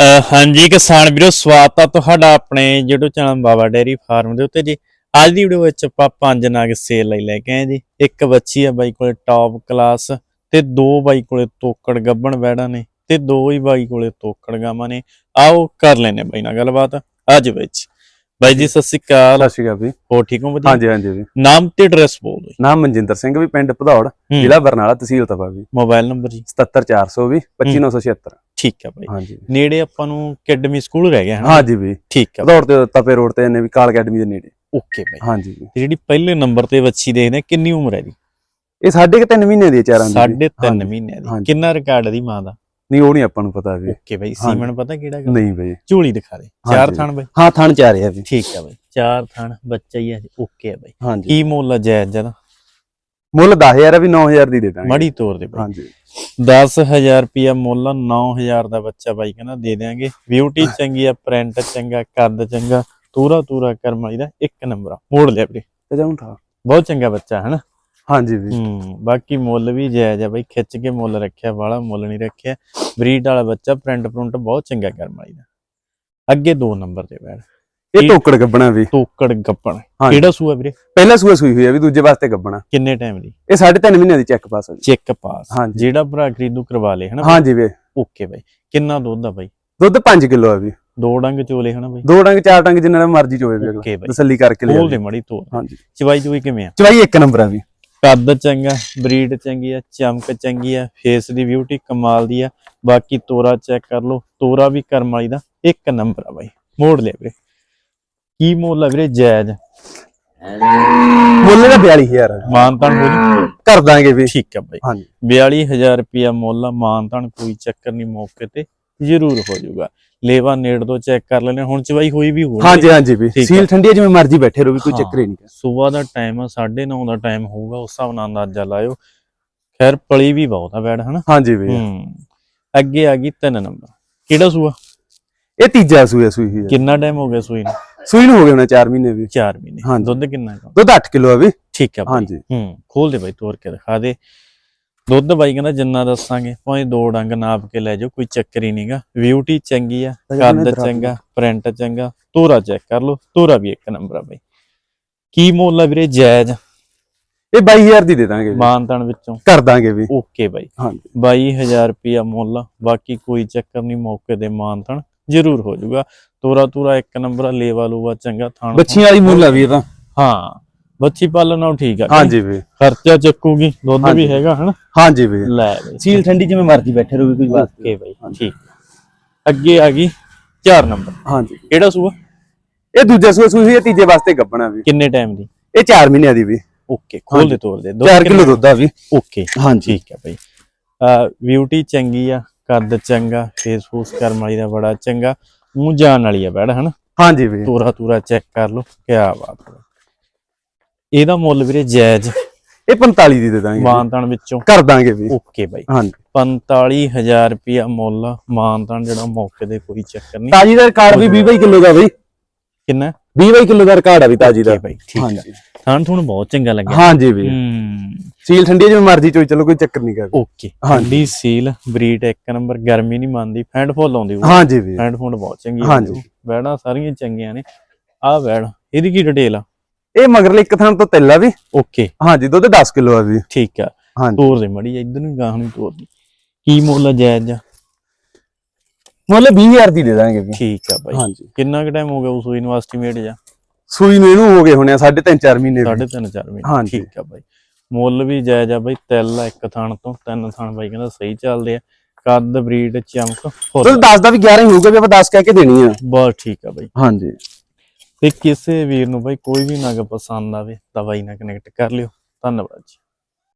ਹਾਂਜੀ, ਕਿਸਾਨ ਵੀਰੋ, ਸਵਾਗਤ ਆ ਤੁਹਾਡਾ ਆਪਣੇ YouTube channel Baba dairy farm ਦੇ ਉੱਤੇ ਜੀ। ਅੱਜ ਦੀ ਵੀਡੀਓ ਵਿੱਚ ਆਪਾਂ ਪੰਜ ਨਗ ਸੇਲ ਲਈ ਲੈ ਕੇ ਆਏ ਜੀ। ਇੱਕ ਬੱਚੀ ਆ ਬਾਈ ਕੋਲੇ ਟੌਪ ਕਲਾਸ ਤੇ ਦੋ ਬਾਈ ਕੋਲੇ ਤੋਕੜ ਗੱਬਣ ਬੈੜਾਂ ਨੇ ਤੇ ਦੋ ਹੀ ਬਾਈ ਕੋਲੇ ਤੋਕੜ ਗਾਵਾਂ ਨੇ। ਆਓ ਕਰ ਲੈਨੇ ਬਾਈ ਨਾਲ ਗੱਲਬਾਤ। ਅੱਜ ਵਿੱਚ ਬਾਈ ਜੀ ਸਤਿ ਸ਼੍ਰੀ ਅਕਾਲ। ਸਤਿ ਸ਼੍ਰੀ ਅਕਾਲ ਵੀ ਹੋ ਠੀਕ ਹੋ ਵਧੀਆ? ਹਾਂਜੀ ਹਾਂਜੀ ਵੀ ਨਾਮ ਤੇ ਐਡਰੈਸ ਬੋਲ ਦਿਓ ਨਾਮ ਮਨਜਿੰਦਰ ਸਿੰਘ ਵੀ ਪਿੰਡ ਭਦੌੜ ਹੂੰ। ਜ਼ਿਲ੍ਹਾ ਬਰਨਾਲਾ ਤਹਿਸੀਲ ਤਪਾ ਵੀ ਮੋਬਾਈਲ ਨੰਬਰ ਜੀ। 77420 25976 ਠੀਕ ਆ ਬਾਈ। ਹਾਂਜੀ। ਨੇੜੇ ਆਪਾਂ ਨੂੰ ਅਕੈਡਮੀ ਸਕੂਲ ਰਹਿ ਗਿਆ ਹੈ ਨਾ ਹਾਂਜੀ ਵੀ ਠੀਕ ਆ। ਭਦੌੜ ਤੇ ਤਪੇ ਰੋਡ ਤੇ ਨੇ ਵੀ ਕਾਲ ਅਕੈਡਮੀ ਦੇ ਨੇੜੇ। Okay bye. ਹਾਂਜੀ ਤੇ ਜਿਹੜੀ ਪਹਿਲੇ ਨੰਬਰ ਤੇ ਬੱਚੀ ਦੇਖਦੇ ਕਿੰਨੀ ਉਮਰ ਹੈ ਦੀ ਇਹ ਸਾਢੇ ਕੁ ਤਿੰਨ ਮਹੀਨੇ ਦੀ ਹੈ ਚਾਰਾਂ ਦੀ ਵੀ। ਸਾਢੇ ਤਿੰਨ ਹਾਂਜੀ। ਮਹੀਨਿਆਂ ਦੀ। ਕਿੰਨਾ ਰਿਕਾਰਡ ਦੀ ਮਾਂ ਦਾ? ਨਹੀਂ ਉਹ ਨਹੀਂ ਆਪਾਂ ਨੂੰ ਪਤਾ ਵੀ ਓਕੇ ਬਾਈ। ਸੀਮਨ ਪਤਾ ਕਿਹੜਾ ਗਾ? ਨਹੀਂ ਬਈ। ਝੋਲੀ ਦਿਖਾ ਦੇ। ਚਾਰ ਹਾਂਜੀ। ਥਣ ਬਾਈ। ਹਾਂ ਥਣ ਚਾਰ ਹੈ ਵੀ ਠੀਕ ਆ ਬਾਈ ਚਾਰ ਥਣ ਬੱਚਾ ਹੀ ਹੈ ਓਕੇ ਆ ਬਾਈ। ਹਾਂਜੀ। ਕੀ ਮੁੱਲ ਆ ਜਾਇਜ਼ ਜਦਾ ਮੁੱਲ 10000 ਹੈ ਵੀ 9000 ਦੀ ਦੇ ਦਾਂਗੇ। ਮੜੀ ਤੋਰ ਦੇ ਬਾਈ। ਹਾਂਜੀ। 10000 ਰੁਪਿਆ ਮੁੱਲ ਆ, 9000 ਦਾ ਬੱਚਾ ਬਾਈ ਕਹਿੰਦਾ ਦੇ ਦਿਆਂਗੇ। ਬਿਊਟੀ ਚੰਗੀ ਆ ਪ੍ਰਿੰਟ ਚੰਗਾ ਕੱਦ ਚੰਗਾ ਤੂਰਾ ਤੂਰਾ ਕਰਮ ਵਾਲੀ ਦਾ ਇੱਕ ਨੰਬਰ ਆ। ਮੋੜ ਲਿਆ ਵੀਰੇ। ਤੇ ਜਾਉਂ ਠਾ। ਬਹੁਤ ਚੰਗਾ ਬੱਚਾ ਹੈ ਨਾ ਹਾਂਜੀ ਵੀ ਹੂੰ ਬਾਕੀ ਮੁੱਲ ਵੀ ਜਾਇਜ਼ ਆ ਬਾਈ ਖਿੱਚ ਕੇ ਮੁੱਲ ਰੱਖਿਆ ਵਾਲਾ ਮੁੱਲ ਨਹੀਂ ਰੱਖਿਆ। ਬਰੀਡ ਵਾਲਾ ਬੱਚਾ ਪ੍ਰਿੰਟ ਪ੍ਰਿੰਟ ਬਹੁਤ ਚੰਗਾ ਕਰਮ ਵਾਲੀ ਦਾ। ਅੱਗੇ ਦੋ ਨੰਬਰ ਤੇ ਬੈਠ। ਇਹ ਟੋਕੜ ਗੱਬਣਾ ਵੀ। ਤੋਕੜ ਗੱਪਣ ਹਾਂਜੀ। ਕਿਹੜਾ ਸੂਆ ਵੀਰੇ? ਪਹਿਲਾ ਸੂਆ ਸੂਈ ਹੋਈ ਹੈ ਵੀ ਦੂਜੇ ਵਾਸਤੇ ਗੱਬਣਾ। ਕਿੰਨੇ ਟਾਈਮ ਦੀ? ਇਹ ਸਾਢੇ ਤਿੰਨ ਮਹੀਨੇ ਦੀ ਚੈੱਕ ਪਾਸ ਹੈ ਜੀ। ਚੈੱਕ ਪਾਸ ਹਾਂਜੀ। ਜਿਹੜਾ ਭਰਾ ਖਰੀਦੂ ਕਰਵਾ ਲੇ ਹਨਾ ਹਾਂਜੀ ਵੀ ਓਕੇ ਬਾਈ। ਕਿੰਨਾ ਦੁੱਧ ਆ ਬਾਈ? ਦੁੱਧ 5 ਕਿਲੋ ਹੈ ਵੀ ਦੋ ਡੰਗ ਚੋਲੇ ਹਨਾ ਬਾਈ? ਦੋ ਡੰਗ ਚਾਰ ਡੰਗ ਜਿੰਨਾ ਮਰਜ਼ੀ ਚੋਵੇ ਵੀ ਅਗਲਾ। ਤਸੱਲੀ ਕਰਕੇ ਖੋਲ ਦੇ ਮੜੀ ਤੋਰ ਹਾਂਜੀ। ਚਵਾਈ ਚੁਈ ਕਿਵੇਂ ਆ? ਚਵਾਈ ਇੱਕ ਨੰਬਰ ਆ ਵੀ ਕੱਦ ਚੰਗਾ ਬਰੀਡ ਚੰਗੀ ਆ ਚਮਕ ਚੰਗੀ ਆ ਫੇਸ ਦੀ ਬਿਊਟੀ ਕਮਾਲ ਦੀ ਆ। ਬਾਕੀ ਤੋਰਾ ਚੈੱਕ ਕਰ ਲਓ ਤੋਰਾ ਵੀ ਕਰਮ ਵਾਲੀ ਦਾ ਇੱਕ ਨੰਬਰ ਆ ਬਾਈ। ਮੋੜ ਲਿਆ ਵੀਰੇ। ਕੀ ਮੁੱਲ ਆ ਵੀਰੇ? ਜਾਇਜ਼। ਮੁੱਲ ਦਾ 42000 ਹੈ। ਮਾਨਤਾਨ ਹੋ ਜੂ ਕਰ ਦਾਂਗੇ ਵੀ। ਠੀਕ ਆ ਬਾਈ। ਹਾਂਜੀ। 42000 ਰੁਪਿਆ ਮੁੱਲ ਆ ਮਾਨਤਾਨ ਕੋਈ ਚੱਕਰ ਨਹੀਂ ਮੌਕੇ ਤੇ। ਜ਼ਰੂਰ ਹੋ ਜਾਊਗਾ। ਲੇਵਾ ਨੇੜ ਤੋਂ ਚੈੱਕ ਕਰ ਲੈਣੇ ਹੁਣ ਚਵਾਈ ਹੋਈ ਵੀ ਹੋਣੀ ਹਾਂਜੀ ਹਾਂਜੀ ਵੀ। ਸੀਲ ਠੰਡੀ ਹੈ, ਜਿਵੇਂ ਮਰਜ਼ੀ ਬੈਠੇ ਰਹੋ ਵੀ ਕੋਈ ਹਾਂ। ਚੱਕਰ ਹੀ ਨਹੀਂ ਸਵੇਰ ਦਾ ਟਾਈਮ ਆ 9:30 ਦਾ ਟਾਈਮ ਹੋਊਗਾ ਉਸ ਹਿਸਾਬ ਨਾਲ ਅੰਦਾਜ਼ਾ ਲਾਇਓ। ਖੈਰ ਪਲੀ ਵੀ ਬਹੁਤ ਆ ਬੈਡ ਹਨਾ? ਹਾਂਜੀ ਵੀ। ਹੂੰ। ਅੱਗੇ ਆ ਗਈ ਤਿੰਨ ਨੰਬਰ। ਕਿਹੜਾ ਸੂਆ? ਇਹ ਤੀਜਾ ਸੂਆ ਸੂਈ ਹੈ ਕਿੰਨਾ ਟਾਈਮ ਹੋ ਗਿਆ ਸੂਈ ਨੂੰ? ਸੂਈ ਨੂੰ ਹੋ ਗਏ ਹੁਣ 4 ਮਹੀਨੇ ਵੀ। 4 ਮਹੀਨੇ। ਦੁੱਧ ਕਿੰਨਾ ਹੈ ਦੁੱਧ 8 ਕਿਲੋ ਆ ਵੀ। ਠੀਕ ਆ ਬਾਈ ਹਾਂਜੀ। ਹੂੰ। ਖੋਲ ਦੇ ਬਾਈ ਤੋੜ ਕੇ ਦਿਖਾ ਦੇ। ਦੁੱਧ ਬਾਈ ਕਹਿੰਦਾ ਜਿੰਨਾ ਦੱਸਾਂਗੇ ਭਾਵੇਂ ਦੋ ਡੰਗ ਨਾਪ ਕੇ ਲੈ ਜਾਓ ਕੋਈ ਚੱਕਰ ਹੀ ਨਹੀਂਗਾ ਬਿਊਟੀ ਚੰਗੀ ਆ ਤਾਂ ਕੱਦ ਚੰਗਾ ਪ੍ਰਿੰਟ ਚੰਗਾ ਤੋਰਾ ਚੈੱਕ ਕਰ ਲਓ ਤੋਰਾ ਵੀ ਇੱਕ ਨੰਬਰ ਆ ਬਾਈ। ਕੀ ਮੁੱਲ ਆ ਵੀਰੇ ਜਾਇਜ਼? ਇਹ 22000 ਦੀ ਦੇ ਦਾਂਗੇ। ਮਾਨਤਨ ਵਿੱਚੋਂ। ਕਰ ਦਾਂਗੇ ਵੀ। Okay bye. ਹਾਂਜੀ। 22000 ਰੁਪਿਆ ਮੁੱਲ ਬਾਕੀ ਕੋਈ ਚੱਕਰ ਨਹੀਂ ਮੌਕੇ ਦੇ ਮਾਨਤਨ ਜ਼ਰੂਰ ਹੋ ਜਾਊਗਾ। ਤੋਰਾ ਤੋਰਾ ਇੱਕ ਨੰਬਰ ਆ, ਲੇਵਾ ਲੂਵਾ ਚੰਗਾ ਥਾਣ ਬੱਚੀਆਂ ਵਾਲੀ ਮੁੱਲ ਆ ਵੀ ਇਹਦਾ ਹਾਂ। ਬੱਚੀ ਪਾਲਣ ਨਾਲ ਠੀਕ ਆ। ਹਾਂਜੀ ਵੀ ਖਰਚਾ ਚੱਕੂਗੀ ਦੁੱਧ ਵੀ ਹਾਂਜੀ। ਹੈਗਾ ਹਨਾ? ਹਾਂਜੀ ਵੀ ਲੈ ਬਈ। ਸੀਲ ਠੰਡੀ ਜਿਵੇਂ ਮਰਜ਼ੀ ਬੈਠੇ ਰਹੋ ਵੀ ਕੋਈ ਓਕੇ ਬਾਈ ਠੀਕ। ਅੱਗੇ ਆ ਗਈ 4 ਨੰਬਰ। ਹਾਂਜੀ। ਕਿਹੜਾ ਸੂਆ? ਇਹ ਦੂਜਾ ਸੂਆ ਸੂਈ ਹੈ ਤੀਜੇ ਵਾਸਤੇ ਗੱਬਣਾ ਵੀ ਕਿੰਨੇ ਟਾਈਮ ਦੀ? ਇਹ 4 ਮਹੀਨਿਆਂ ਦੀ ਵੀ ਓਕੇ ਖੋਲ ਦੇ ਤੋਰ ਦੇ। 4 ਕਿਲੋ ਦੁੱਧ ਆ ਵੀ ਓਕੇ ਹਾਂਜੀ। ਠੀਕ ਹੈ ਬਈ। ਆ ਬਿਊਟੀ ਚੰਗੀ ਆ ਕੱਦ ਚੰਗਾ ਫੇਸ ਫੂਸ ਕਰਮ ਵਾਲੀ ਦਾ ਬੜਾ ਚੰਗਾ ਮੂੰਹ ਜਾਣ ਵਾਲੀ ਆ ਬੈੜ ਹਨਾ? ਹਾਂਜੀ ਵੀ ਤੋਰਾ ਤੂਰਾ ਚੈੱਕ ਕਰ ਲਓ ਕੀ ਬਾਤ ਹੈ ਇਹਦਾ ਮੁੱਲ ਵੀਰੇ ਜਾਇਜ਼ ਇਹ 45 ਦੀ ਦੇ ਦਾਂਗੇ। ਮਾਨਤਨ ਵਿੱਚੋਂ। ਕਰ ਦਾਂਗੇ ਵੀ। Okay bye. ਹਾਂਜੀ। 45000 ਰੁਪਿਆ ਮੁੱਲ ਮਾਨਤਨ ਜਿਹੜਾ ਮੌਕੇ ਦੇ ਕੋਈ ਚੱਕਰ ਨਹੀਂ। ਤਾਜੀ ਦਾ ਰਿਕਾਰਡ ਵੀ 20 ਕਿਲੋ ਦਾ ਬਈ। ਕਿੰਨਾ? 20 ਕਿਲੋ ਦਾ ਰਿਕਾਰਡ ਆ ਵੀ ਤਾਜੀ ਦਾ। ਬਾਈ ਠੀਕ ਹੈ। ਹਾਂਜੀ ਥਾਂ ਤੁਹਾਨੂੰ ਬਹੁਤ ਚੰਗਾ ਲੱਗਿਆ। ਹਾਂਜੀ ਵੀ ਹੂੰ। ਸੀਲ ਠੰਡੀ ਜਿਵੇਂ ਮਰਜ਼ੀ ਚੋਈ ਚਲੋ ਕੋਈ ਚੱਕਰ ਨਹੀਂ ਕਰਦਾ ਓਕੇ। ਹਾਂਜੀ। ਸੀਲ ਬਰੀਡ ਇੱਕ ਨੰਬਰ ਗਰਮੀ ਨਹੀਂ ਮੰਨਦੀ। ਫੈਂਡ ਫੁੱਲ ਆਉਂਦੀ ਹਾਂਜੀ ਵੀ ਫੈਂਡ ਫੁੱਲ ਬਹੁਤ ਚੰਗੀ ਹਾਂਜੀ। ਬੈੜਾਂ ਸਾਰੀਆਂ ਚੰਗੀਆਂ ਨੇ। ਆਹ ਬੈੜ ਇਹਦੀ ਕੀ ਡਿਟੇਲ ਆ? ਇਹ ਮਗਰਲੇ ਇੱਕ ਥਾਂ ਤੋਂ ਤਿੱਲਾ ਵੀ। ਓਕੇ ਹਾਂਜੀ ਦੁੱਧ 10 ਕਿਲੋ ਆ ਵੀ। ਠੀਕ ਆ। ਹਾਂਜੀ। ਤੋਰ ਦੇ ਮੜੀ ਇਧਰ ਨੂੰ ਗਾਹ ਨੂੰ ਤੋਰ ਦੀ। ਕੀ ਮੁੱਲ ਆ ਜਾਇਜ਼ ਆ? ਮੁੱਲ 20000 ਦੀ ਦੇ ਦਾਂਗੇ ਵੀ। ਠੀਕ ਆ ਬਾਈ। ਹਾਂਜੀ। ਕਿੰਨਾ ਕੁ ਟਾਈਮ ਹੋ ਗਿਆ ਉਸ ਨੂੰ ਐਸਟੀਮੇਟ ਜਾ ਸੂਈ ਨੂੰ ਇਹਨੂੰ ਹੋ ਗਏ ਹੋਣੇ ਆ ਸਾਢੇ ਤਿੰਨ ਚਾਰ ਮਹੀਨੇ ਵੀ। ਸਾਢੇ ਤਿੰਨ ਚਾਰ ਮਹੀਨੇ। ਹਾਂਜੀ। ਠੀਕ ਆ ਬਾਈ। ਮੁੱਲ ਵੀ ਜਾਇਜ਼ ਆ ਬਾਈ ਤਿਲ ਆ ਇੱਕ ਥਾਣ ਤੋਂ ਤਿੰਨ ਥਾਣ ਬਾਈ ਕਹਿੰਦਾ ਸਹੀ ਚੱਲਦੇ ਆ। ਕੱਦ ਬਰੀਡ ਚਮਕ ਫੁੱਲ। ਦੁੱਧ 10 ਦਾ ਵੀ 11 ਹੀ ਹੋਊਗਾ ਵੀ ਆਪਾਂ 10 ਕਹਿ ਕੇ ਦੇਣੀ ਆ। ਬਹੁਤ ਠੀਕ ਆ ਬਾਈ। ਹਾਂਜੀ। ਤੇ ਕਿਸੇ ਵੀਰ ਨੂੰ ਬਾਈ ਕੋਈ ਵੀ ਨਗ ਪਸੰਦ ਆਵੇ ਤਾਂ ਬਾਈ ਨਾਲ ਕਨੈਕਟ ਕਰ ਲਿਓ। ਧੰਨਵਾਦ ਜੀ।